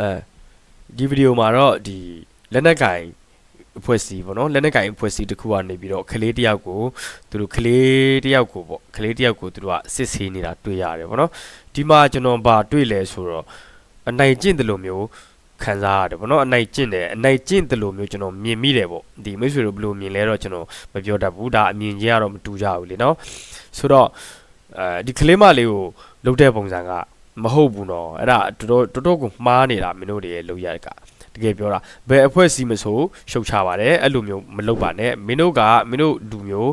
အဲဒီဗီဒီယိုမှာတော့ဒီလက်နက်ကင်အဖွဲ့အစည်းပေါ့နော်လက်နက်ကင်အဖွဲ့အစည်းတစ်ခုကနေပြီးတော့ကလေးတစ်ယောက်ကိုသူတို့ကလေးတစ်ယောက်ကိုပေါ့ကလေးတစ်ယောက်ကိုသူတို့ကစစ်ဆေးနေတာတွေ့ရတယ်ပေါ့နော်ဒီမှာကျွန်တော်ဗာတွေ့လဲဆိုတော့အနိုင်ကျင့်တယ်လို့မျိုးခံစားရတယ်ပေါ့နော်အနိုင်ကျင့်တယ်အနိုင်ကျင့်တယ်လို့မျိုးကျွန်တော်မြင်မိတယ်ပေါ့ဒီမိတ်ဆွေတို့ဘယ်လိုမြင်လဲတော့ကျွန်တော်မပြောတတ်ဘူးဒါအမြင်ချင်းကတော့မတူကြဘူးလေနော်ဆိုတော့အဲဒီကလေးမလေးကိုလုတ်တဲ့ပုံစံက မဟုတ်ဘူးနော်အဲ့ဒါတော်တော်တော်တော်ကိုမှားနေတာမင်းတို့တွေရဲ့လောက်ရကတကယ်ပြောတာဘယ်အဖွဲ့အစည်းမဆိုရှုပ်ချပါတယ်အဲ့လိုမျိုးမလုပ်ပါနဲ့မင်းတို့ကမင်းတို့လူမျိုး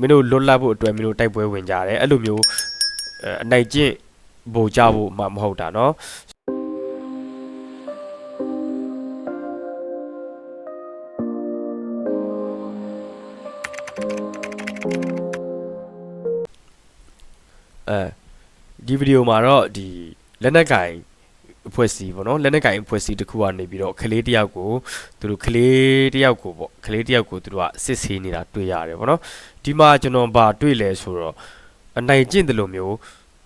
မင်းတို့လွတ်လပ်ဖို့အတွက်မင်းတို့တိုက်ပွဲဝင်ကြတယ်အဲ့လိုမျိုးအဲအနိုင်ကျင့်ဗိုလ်ကြဖို့မှမဟုတ်တာနော်အဲ ဒီဗီဒီယိုမှာတော့ဒီလက်နက်ကင်အဖွဲ့အစည်းပေါ့နော်လက်နက်ကင်အဖွဲ့အစည်းတစ်ခုကနေပြီးတော့ကလေးတစ်ယောက်ကိုသူတို့ကလေးတစ်ယောက်ကိုပေါ့ကလေးတစ်ယောက်ကိုသူတို့ကစစ်ဆေးနေတာတွေ့ရတယ်ပေါ့နော်ဒီမှာကျွန်တော်ဗာတွေ့လဲဆိုတော့အနိုင်ကျင့်တယ်လို့မျိုး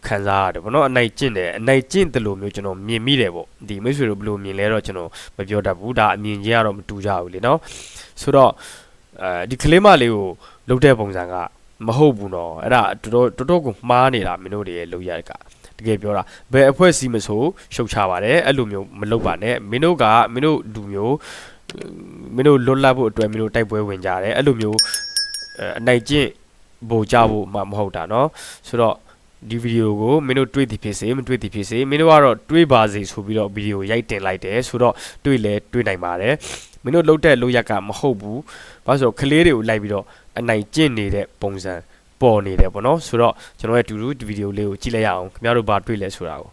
ခံစားရတယ်ပေါ့နော်အနိုင်ကျင့်တယ်အနိုင်ကျင့်တယ်လို့မျိုးကျွန်တော်မြင်မိတယ်ပေါ့ဒီမိတ်ဆွေတို့ဘယ်လိုမြင်လဲတော့ကျွန်တော်မပြောတတ်ဘူးဒါအမြင်ချင်းကတော့မတူကြဘူးလေနော်ဆိုတော့အဲဒီကလေးမလေးကိုလုတ်တဲ့ပုံစံက မဟုတ်ဘူးနော်အဲ့ဒါတော်တော်တော်တော်ကိုမှားနေတာမင်းတို့တွေရဲ့လောက်ရကတကယ်ပြောတာဘယ်အဖွဲ့အစည်းမဆိုရှုပ်ချပါတယ်အဲ့လိုမျိုးမလုပ်ပါနဲ့မင်းတို့ကမင်းတို့လူမျိုးမင်းတို့လွတ်လပ်ဖို့အတွက်မင်းတို့တိုက်ပွဲဝင်ကြတယ်အဲ့လိုမျိုးအဲအနိုင်ကျင့်ဗိုလ်ကြဖို့မှမဟုတ်တာเนาะဆိုတော့ဒီဗီဒီယိုကိုမင်းတို့တွေ့သည်ဖြစ်စေမတွေ့သည်ဖြစ်စေမင်းတို့ကတော့တွေးပါစေဆိုပြီးတော့ဗီဒီယိုရိုက်တင်လိုက်တယ်ဆိုတော့တွေ့လဲတွေ့နိုင်ပါတယ် မင်းတို့လှုပ်တဲ့လိုရက်ကမဟုတ်ဘူးဘာလို့ဆိုကလေးတွေကိုလိုက်ပြီးတော့အနိုင်ကျင့်နေတဲ့ပုံစံပေါ်နေတယ်ပေါ့နော်ဆိုတော့ကျွန်တော်ရဲ့ဒူဒူဒီဗီဒီယိုလေးကိုကြည့်လိုက်ရအောင်ခင်ဗျားတို့ဘာတွေ့လဲဆိုတာကို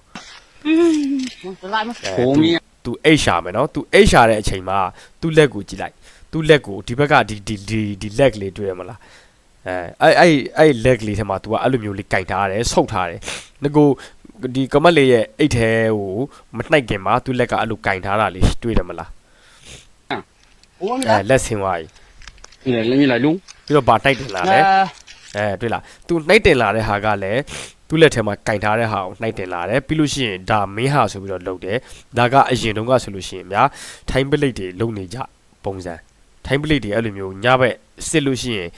ဟိုမီသူအိတ်ရှာမယ်နော်သူအိတ်ရှာတဲ့အချိန်မှာသူ့လက်ကိုကြည့်လိုက်သူ့လက်ကိုဒီဘက်ကဒီဒီဒီဒီလက်ကလေးတွေ့ရမလားအဲအဲ့အဲ့အဲ့ leg လေးထဲမှာ तू ကအဲ့လိုမျိုးလေးကင်ထားတယ်ဆုတ်ထားတယ်ငကိုဒီကမတ်လေးရဲ့အိတ်ထဲကိုမနှိုက်ခင်မှာ तू လက်ကအဲ့လိုကင်ထားတာလေးတွေ့တယ်မလား အဲလက်ဆင်သွားပြီ။လေလက်မြင်လိုက်လို့ပြီးတော့ဗာတိုက်တင်လာတယ်အဲတွေ့လားသူနှိုက်တင်လာတဲ့ဟာကလည်းသူ့လက်ထဲမှာကင်ထားတဲ့ဟာကိုနှိုက်တင်လာတယ်ပြီးလို့ရှိရင်ဒါမင်းဟာဆိုပြီးတော့လုပ်တယ်ဒါကအရင်တုန်းကဆိုလို့ရှိရင်ဗျာထိုင်းပလိတ်တွေလုံနေကြပုံစံထိုင်းပလိတ်တွေအဲ့လိုမျိုးညဘက်စစ်လို့ရှိရင်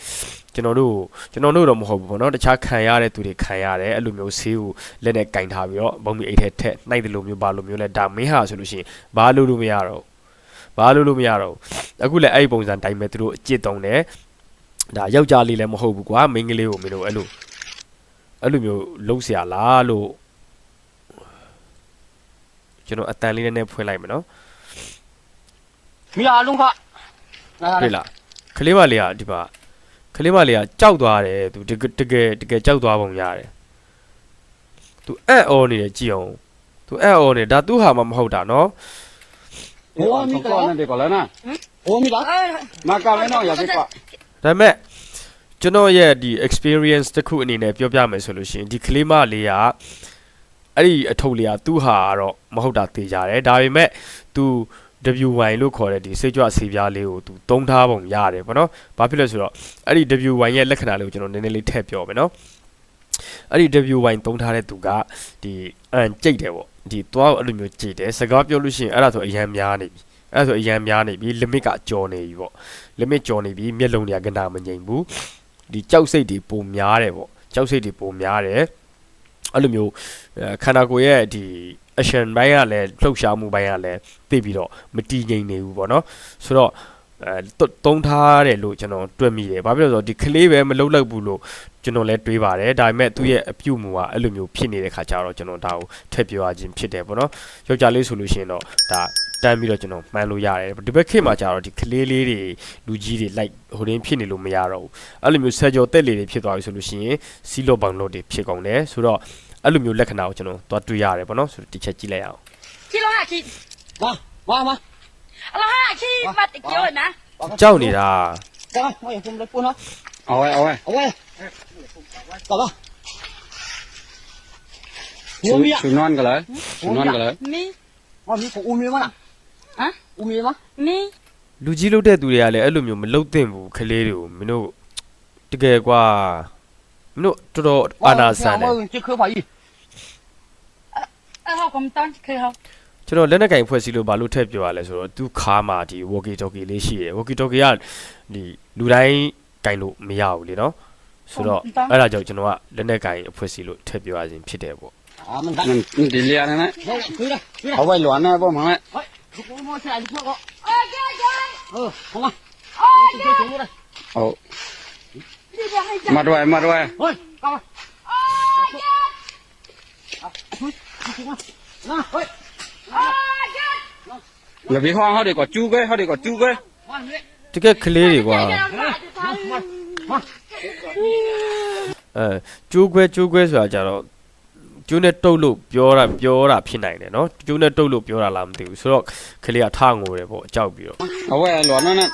ကျွန်တော်တို့ကျွန်တော်တို့တော့မဟုတ်ဘူးပေါ့နော်တခြားခံရတဲ့သူတွေခံရတယ်အဲ့လိုမျိုးဆေးကိုလက်နဲ့ကင်ထားပြီးတော့ဘုံမီအိတ်ထဲထက်နှိုက်တယ်လို့မျိုးပါလို့မျိုးလဲဒါမင်းဟာဆိုလို့ရှိရင်ဘာလို့လို့မရတော့ ဘာလို့လို့မရတော့ဘူးအခုလည်းအဲ့ဒီပုံစံတိုင်းပဲသူတို့အကျစ်တုံးတယ်ဒါယောက်ျားလေးလည်းမဟုတ်ဘူးကွာမိန်းကလေးကိုမင်းတို့အဲ့လိုအဲ့လိုမျိုးလှုပ်เสียလားလို့ကျွန်တော်အတန်လေးနဲ့ဖွင့်လိုက်မယ်နော်မိလာအလုံးဖတွေ့လားကလေးမလေးကဒီပါကလေးမလေးကကြောက်သွားတယ်သူတကယ်တကယ်တကယ်ကြောက်သွားပုံရတယ်သူအံ့ဩနေတယ်ကြည်အောင်သူအံ့ဩနေဒါသူ့ဟာမှမဟုတ်တာနော် ဘောမီကောနတဲ့ကောလာနာဘောမီလားမကလည်းတော့ရပြီကွာဒါမဲ့ကျွန်တော်ရဲ့ဒီ experience တစ်ခုအနေနဲ့ပြောပြမယ်ဆိုလို့ရှိရင်ဒီကလေးမလေးကအဲ့ဒီအထုပ်လေးကသူ့ဟာတော့မဟုတ်တာသိကြတယ်ဒါပေမဲ့ तू WY လို့ခေါ်တဲ့ဒီစိတ်ကြွဆေးပြားလေးကိုသူသုံးထားပုံရတယ်ပေါ့နော်။ဘာဖြစ်လဲဆိုတော့အဲ့ဒီ WY ရဲ့လက္ခဏာလေးကိုကျွန်တော်နည်းနည်းလေးထည့်ပြောမယ်နော်။အဲ့ဒီ WY သုံးထားတဲ့သူကဒီအန်ကြိတ်တယ်ပေါ့။ ဒီသွားအဲ့လိုမျိုးကြိတ်တယ်စကားပြောလို့ရှိရင်အဲ့ဒါဆိုအရန်များနေပြီအဲ့ဒါဆိုအရန်များနေပြီ limit ကကျော်နေပြီဗော limit ကျော်နေပြီမျက်လုံးတွေကကနာမငြိမ်ဘူးဒီကြောက်စိတ်တွေပုံများတယ်ဗောကြောက်စိတ်တွေပုံများတယ်အဲ့လိုမျိုးအဲခန္ဓာကိုယ်ရဲ့ဒီ action ဘိုင်းကလည်းလှုပ်ရှားမှုဘိုင်းကလည်းသိပြီးတော့မတည်ငြိမ်နေဘူးဗောနော်ဆိုတော့ အဲတုံးထားတယ်လို့ကျွန်တော်တွေ့မိတယ်။ဘာဖြစ်လို့ဆိုတော့ဒီကလေးပဲမလုံလောက်ဘူးလို့ကျွန်တော်လည်းတွေးပါတယ်။ဒါပေမဲ့သူ့ရဲ့အပြုတ်မူကအဲ့လိုမျိုးဖြစ်နေတဲ့ခါကျတော့ကျွန်တော်ဒါကိုထည့်ပြောရခြင်းဖြစ်တယ်ပေါ့နော်။ယောက်ျားလေးဆိုလို့ရှိရင်တော့ဒါတန်းပြီးတော့ကျွန်တော်မှန်လို့ရတယ်ဒီဘက်ခေတ်မှာကျတော့ဒီကလေးလေးတွေလူကြီးတွေလိုက်ဟိုရင်းဖြစ်နေလို့မရတော့ဘူးအဲ့လိုမျိုးဆက်ကြော်တက်လေတွေဖြစ်သွားပြီဆိုလို့ရှိရင်စီလော့ဘောင်လော့တွေဖြစ်ကုန်တယ်ဆိုတော့အဲ့လိုမျိုးလက္ခဏာကိုကျွန်တော်သွားတွေ့ရတယ်ပေါ့နော်ဆိုတော့တစ်ချက်ကြည့်လိုက်အောင်ခီလောရခီမမမ အလားဟာချီမတ်တကျော်နော်ကြောက်နေတာကောင်းဟောရပုံလေးပုံနော်เอาไว้เอาไว้เอาไว้ကောင်းပါชูဦးမီชูนอนกันเลยชูนอนกันเลยမင်းဟောမီကိုဦးမီမလားဟမ်ဦးမီမမင်းလူကြီးလုတ်တဲ့သူတွေကလည်းအဲ့လိုမျိုးမလုတ်သင့်ဘူးကလေးတွေကိုမင်းတို့တကယ်ကွာမင်းတို့တော်တော်အာနာဆန်တယ် ကျခခွာကြီးအဲ့ဟောကမ္တန်ခေဟော ကျွန်တော်လက်နက်ကင်ဖွဲ့စည်းလို့ဘာလို့ထည့်ပြောရလဲဆိုတော့သူခါမှာဒီ walkie talkie လေးရှိတယ် walkie talkie ကဒီလူတိုင်းကင်လို့မရဘူးလေနော်ဆိုတော့အဲ့ဒါကြောင့်ကျွန်တော်ကလက်နက်ကင်အဖွဲ့စည်းလို့ထည့်ပြောရခြင်းဖြစ်တယ်ပေါ့အာမန်ဒါဒီလျာနေနဲ့ဟောဝဲလွမ်းနေပေါ့မမဲဟုတ်မောဆိုင်ဒီကောအိုကေကေဟုတ်ဟောမဟုတ်မတော်ရမတော်ရဟိုကောင်းပါအိုကေအာဟိုဟိုဟိုနာဟို ငါဘေးခေါင်းဟောက်တွေကကျူးပဲဟောက်တွေကကျူးပဲတကယ်ကလေးတွေကွာအဲကျိုးခွဲကျိုးခွဲဆိုတာကြတော့ကျိုးနဲ့တုတ်လို့ပြောတာပြောတာဖြစ်နိုင်တယ်နော်ကျိုးနဲ့တုတ်လို့ပြောတာလားမသိဘူးဆိုတော့ကလေးကထငိုတယ်ပေါ့အကြောက်ပြီးတော့အဝဲလောနော်နော်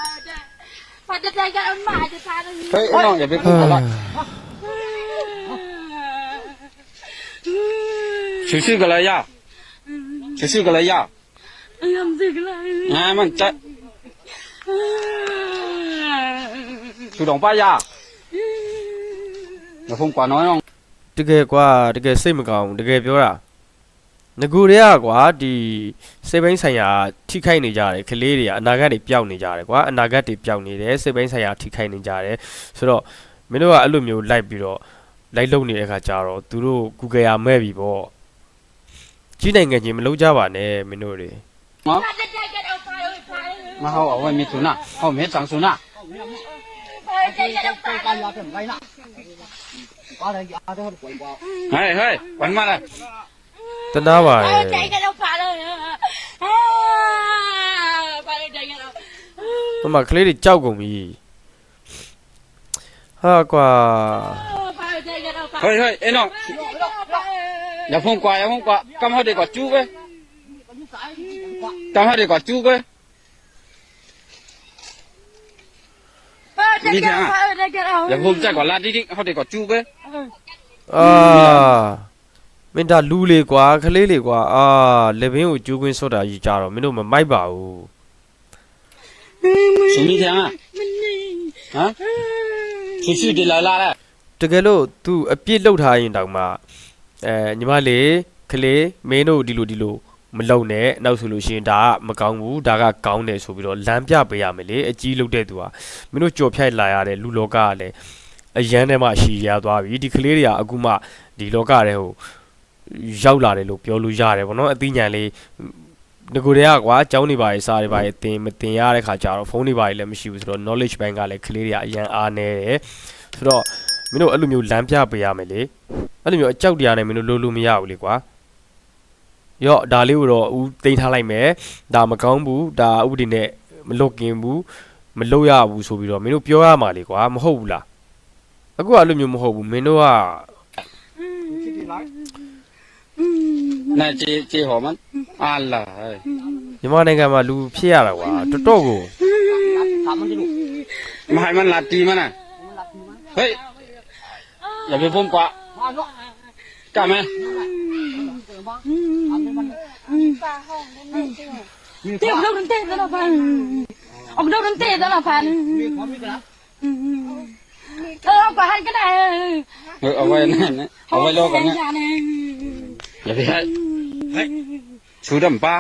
ဖတ်တဲ့ကအမအတားတယ်ဟဲ့အောင်ရပြီခလာချူချူကလေးရ 这是个来呀？哎呀，这个来。俺们这，就当把呀。我风管那样。တကယ်ကွာတကယ်စိတ်မကောင်းတကယ်ပြောတာငကူတွေကကွာဒီစိတ်ပိုင်းဆိုင်ရာထိခိုက်နေကြတယ်ကလေးတွေကအနာဂတ်တွေပျောက်နေကြတယ်ကွာအနာဂတ်တွေပျောက်နေတယ်စိတ်ပိုင်းဆိုင်ရာထိခိုက်နေကြတယ်ဆိုတော့မင်းတို့ကအဲ့လိုမျိုးလိုက်ပြီးတော့လိုက်လုံနေတဲ့အခါကျတော့သူတို့ Google ရမဲ့ပြီပေါ့ ကြီးနိုင်ငံချင်းမလုပ်ကြပါနဲ့မင်းတို့တွေမမဟုတ်အဝမေသူနာဟောမေဆောင်စုနာဟဲ့ဟဲ့ဘာမှလားတနာပါလေမမကလေးတွေကြောက်ကုန်ပြီဟာကွာဟဲ့ဟဲ့အဲ့တော့ nhà phong quả nhà phong quả cam hết đây có chú với cam hết đây có chú với đi thế à nhà phong chắc có lát đi đi hết đây có chú với အာမင်းဒါလူလေကွာခလေးလေကွာအာလက်ဘင်းကိုကျူးကွင်းဆော့တာကြီးကြတော့မင်းတို့မမိုက်ပါဘူး chú đi thế à hả chú chú đi lại lại တကယ်လို့ तू အပြစ်လုပ်ထားရင်တောင်မှ အဲညီမလေးကလေးမင်းတို့ဒီလိုဒီလိုမလုံနဲ့နောက်ဆိုလို့ရှိရင်ဒါကမကောင်းဘူးဒါကကောင်းတယ်ဆိုပြီးတော့လမ်းပြပေးရမယ်လေအကြီးလုတ်တဲ့သူကမင်းတို့ကြော်ဖြိုက်လာရတဲ့လူလောကကလည်းအရန်ထဲမှာရှည်ရသွားပြီဒီကလေးတွေကအခုမှဒီလောကထဲဟိုရောက်လာတယ်လို့ပြောလို့ရတယ်ဗောနော်အသိဉာဏ်လေးငကိုတွေကကွာအကြောင်းနေပါရေးစားတွေပါရေးတင်မတင်ရတဲ့ခါကျတော့ဖုန်းတွေပါရေးလည်းမရှိဘူးဆိုတော့ knowledge bank ကလည်းကလေးတွေကအရန်အားနေတယ်ဆိုတော့ မင်းတို့အဲ့လိုမျိုးလမ်းပြပေးရမယ်လေအဲ့လိုမျိုးအကြောက်တရားနဲ့မင်းတို့လိုလို့မရဘူးလေကွာရော့ဒါလေးကိုတော့ဦးတင်ထားလိုက်မယ်ဒါမကောင်းဘူးဒါဥပဒေနဲ့မလွတ်ကင်ဘူးမလွတ်ရဘူးဆိုပြီးတော့မင်းတို့ပြောရမှာလေကွာမဟုတ်ဘူးလားအခုကအဲ့လိုမျိုးမဟုတ်ဘူးမင်းတို့ကနာကြည်ကြည်ဟောမန်အာလာမြန်မာနိုင်ငံမှာလူဖြစ်ရတာကွာတော်တော်ကိုမဟိုင်မန်လာတီမနာဟေး อย่าไปพุ่มกว่าจ้าไหมเตี้ยออดอนั่นเตะตลอดพันออกดอนั่นเตะตลอดพันเออเอาไปให้ก็ได้เออเอาไว้นั่นนะเอาไว้โลกกันเนี่ยอย่าไปให้ชูดำป้า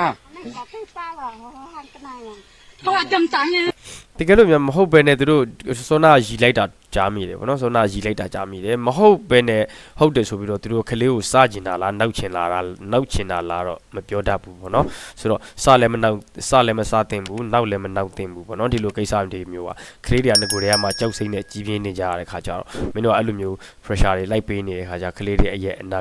เขาอาจจำจังเลย တကယ်လို့များမဟုတ်ဘဲနဲ့သူတို့စောနာရီလိုက်တာကြားမိတယ်ဗောနော်စောနာရီလိုက်တာကြားမိတယ်မဟုတ်ဘဲနဲ့ဟုတ်တယ်ဆိုပြီးတော့သူတို့ကလေးကိုစကျင်တာလားနောက်ချင်လာတာနောက်ချင်တာလားတော့မပြောတတ်ဘူးဗောနော်ဆိုတော့စလည်းမနောက်စလည်းမစတင်ဘူးနောက်လည်းမနောက်တင်ဘူးဗောနော်ဒီလိုကိစ္စတွေမျိုးကကလေးတွေကငကိုတွေကမှကြောက်စိမ့်နဲ့ကြီးပြင်းနေကြရတဲ့ခါကျတော့မင်းတို့ကအဲ့လိုမျိုး pressure တွေလိုက်ပေးနေတဲ့ခါကျကလေးတွေအရဲ့အနာ